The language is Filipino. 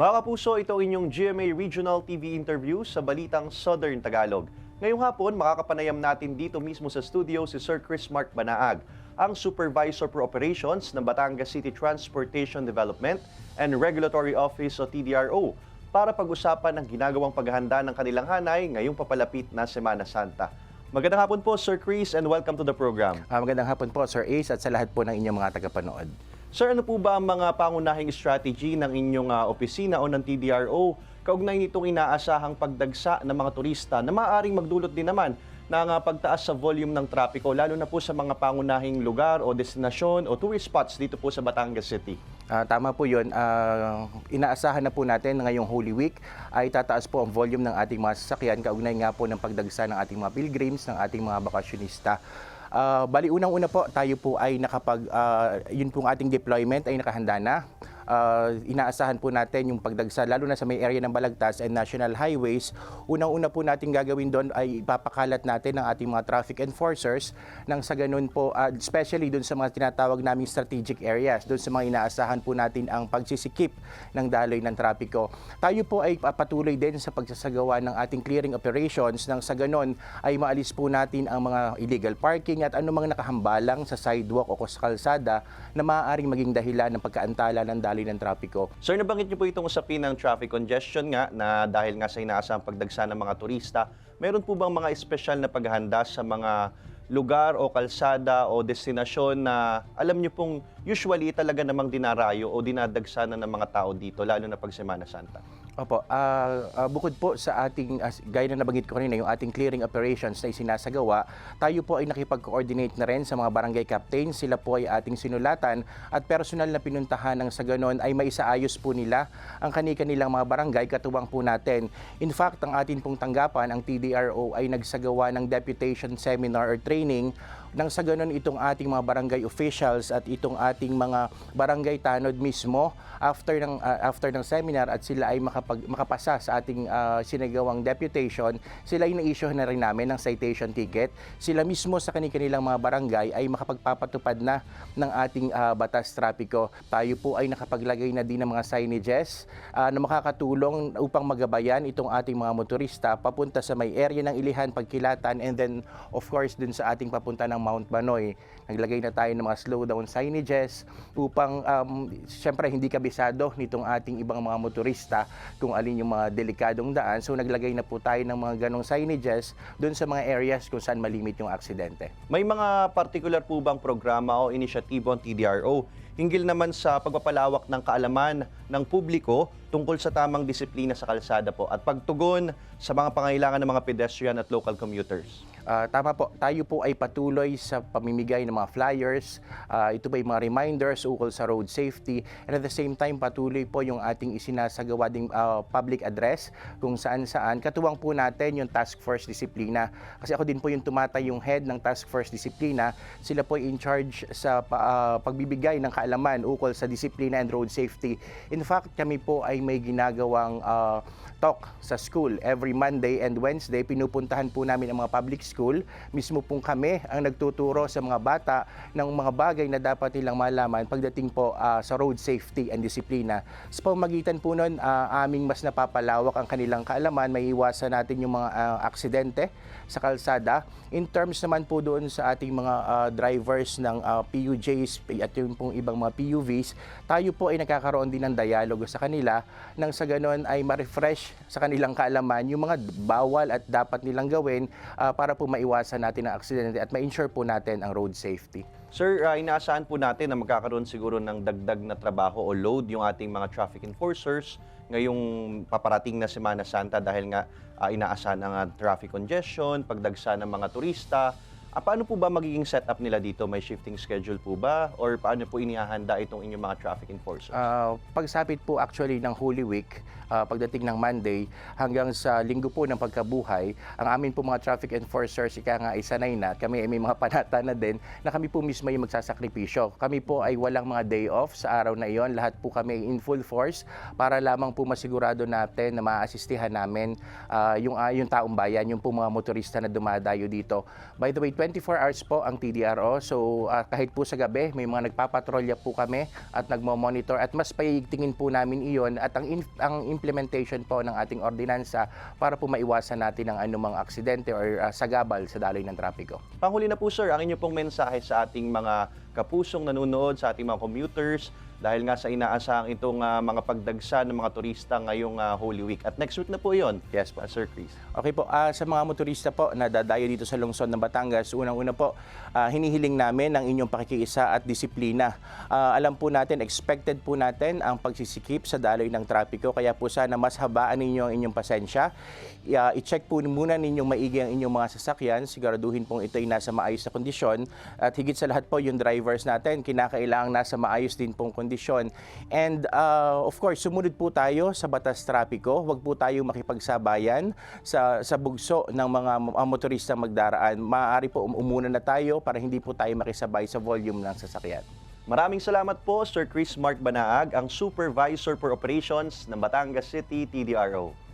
Mga kapuso, ito ang inyong GMA Regional TV interview sa Balitang Southern Tagalog. Ngayong hapon, makakapanayam natin dito mismo sa studio si Sir Chris Mark Banaag, ang Supervisor for Operations ng Batangas City Transportation Development and Regulatory Office o TDRO para pag-usapan ang ginagawang paghahanda ng kanilang hanay ngayong papalapit na Semana Santa. Magandang hapon po, Sir Chris, and welcome to the program. Ah, magandang hapon po, Sir Ace, at sa lahat po ng inyong mga tagapanood. Sir, ano po ba ang mga pangunahing strategy ng inyong ah, opisina o ng TDRO kaugnay nitong inaasahang pagdagsa ng mga turista na maaaring magdulot din naman ng ah, pagtaas sa volume ng trapiko, lalo na po sa mga pangunahing lugar o destinasyon o tourist spots dito po sa Batangas City? Ah, tama po yun. Ah, inaasahan na po natin na ngayong Holy Week ay tataas po ang volume ng ating mga sasakyan kaugnay nga po ng pagdagsa ng ating mga pilgrims, ng ating mga bakasyonista. Ah, bali unang-una po, tayo po ay nakapag, ah, yun pong ating deployment ay nakahanda na. Ah, inaasahan po natin yung pagdagsa, lalo na sa may area ng Balagtas and National Highways. Unang-una po natin gagawin doon ay ipapakalat natin ng ating mga traffic enforcers nang sa ganun po, ah, especially doon sa mga tinatawag naming strategic areas, doon sa mga inaasahan po natin ang pagsisikip ng daloy ng trapiko. Tayo po ay patuloy din sa pagsasagawa ng ating clearing operations nang sa ganun ay maalis po natin ang mga illegal parking at anumang nakahambalang sa sidewalk o sa kalsada na maaaring maging dahilan ng pagkaantala ng daloy ng trapiko. Sir, nabanggit niyo po itong usapin ng traffic congestion nga na dahil nga sa inaasahang pagdagsa ng mga turista, meron po bang mga espesyal na paghahanda sa mga lugar o kalsada o destinasyon na alam niyo pong usually talaga namang dinarayo o dinadagsa na ng mga tao dito, lalo na pag Semana Santa? Opo, ah, ah, bukod po sa ating, as, gaya na nabanggit ko kanina, yung ating clearing operations na isinasagawa, tayo po ay nakipag-coordinate na rin sa mga barangay captains. Sila po ay ating sinulatan at personal na pinuntahan ng sa ganon ay maisaayos po nila ang kani-kanilang mga barangay katuwang po natin. In fact, ang atin pong tanggapan, ang TDRO ay nagsagawa ng deputation seminar or training nang sa ganon itong ating mga barangay officials at itong ating mga barangay tanod mismo after ng ah, after ng seminar at sila ay makapag, makapasa sa ating ah, sinagawang deputation sila ay na-issue na rin namin ng citation ticket. Sila mismo sa kanilang mga barangay ay makapagpapatupad na ng ating ah, batas trapiko. Tayo po ay nakapaglagay na din ng mga signages ah, na makakatulong upang magabayan itong ating mga motorista papunta sa may area ng Ilihan, Pagkilatan and then of course dun sa ating papunta ng Mount Banoy. Naglagay na tayo ng mga slowdown signages upang um, siyempre hindi kabisado nitong ating ibang mga motorista kung alin yung mga delikadong daan. So naglagay na po tayo ng mga ganong signages dun sa mga areas kung saan malimit yung aksidente. May mga particular po bang programa o inisyatibo ang TDRO hinggil naman sa pagpapalawak ng kaalaman ng publiko tungkol sa tamang disiplina sa kalsada po at pagtugon sa mga pangailangan ng mga pedestrian at local commuters? Ah, tama po, tayo po ay patuloy sa pamimigay ng mga flyers. Ah, ito ba yung mga reminders ukol sa road safety. And at the same time, patuloy po yung ating isinasagawa ding ah, public address kung saan-saan. Katuwang po natin yung task force disiplina. Kasi ako din po yung tumatay yung head ng task force disiplina. Sila po in charge sa ah, pagbibigay ng kaalaman ukol sa disiplina and road safety. In fact, kami po ay may ginagawang ah, talk sa school every Monday and Wednesday. Pinupuntahan po namin ang mga public school. Mismo pong kami ang nagtuturo sa mga bata ng mga bagay na dapat nilang malaman pagdating po ah, sa road safety and disiplina. Sa pamagitan po nun, ah, aming mas napapalawak ang kanilang kaalaman, may iwasan natin yung mga ah, aksidente sa kalsada. In terms naman po doon sa ating mga ah, drivers ng ah, PUJs at yung pong ibang mga PUVs, tayo po ay nakakaroon din ng dialogo sa kanila nang sa ganon ay ma-refresh sa kanilang kaalaman yung mga bawal at dapat nilang gawin ah, para po maiwasan natin ang aksidente at ma-ensure po natin ang road safety. Sir, ah, inaasahan po natin na magkakaroon siguro ng dagdag na trabaho o load yung ating mga traffic enforcers ngayong paparating na Semana Santa dahil nga ah, inaasahan ang ah, traffic congestion, pagdagsa ng mga turista. Ah, paano po ba magiging setup nila dito? May shifting schedule po ba? Or paano po inihahanda itong inyong mga traffic enforcers? Ah, pagsapit po actually ng Holy Week, ah, pagdating ng Monday hanggang sa linggo po ng pagkabuhay, ang amin po mga traffic enforcers, ika nga ay sanay na, kami ay may mga panata na din, na kami po mismo yung magsasakripisyo. Kami po ay walang mga day off sa araw na iyon. Lahat po kami ay in full force para lamang po masigurado natin na maaasistihan namin ah, yung, ah, yung taong bayan, yung po mga motorista na dumadayo dito. By the way, 24 hours po ang TDRO. So ah, kahit po sa gabi, may mga nagpapatrolya po kami at nagmo-monitor at mas paiigtingin po namin iyon at ang, ang implementation po ng ating ordinansa para po maiwasan natin ang anumang aksidente or ah, sagabal sa daloy ng trapiko. Panghuli na po sir, ang inyo pong mensahe sa ating mga kapusong nanonood, sa ating mga commuters, dahil nga sa inaasahang itong ah, mga pagdagsa ng mga turista ngayong ah, Holy Week. At next week na po yon, Yes po. Sir Chris. Okay po, ah, sa mga motorista po na dadayo dito sa lungsod ng Batangas, unang-una po, ah, hinihiling namin ang inyong pakikiisa at disiplina. Ah, alam po natin, expected po natin ang pagsisikip sa daloy ng trapiko, kaya po sana mas habaan ninyo ang inyong pasensya. Ah, i-check po muna ninyong maigi ang inyong mga sasakyan, siguraduhin pong ito ay nasa maayos na kondisyon. At higit sa lahat po, yung drivers natin, kinakailangang nasa maayos din pong kondisyon. And ah, of course, sumunod po tayo sa batas trapiko. Huwag po tayo makipagsabayan sa, sa bugso ng mga mo- motorista magdaraan. Maaari po um- umuna na tayo para hindi po tayo makisabay sa volume ng sasakyan. Maraming salamat po, Sir Chris Mark Banaag, ang Supervisor for Operations ng Batangas City TDRO.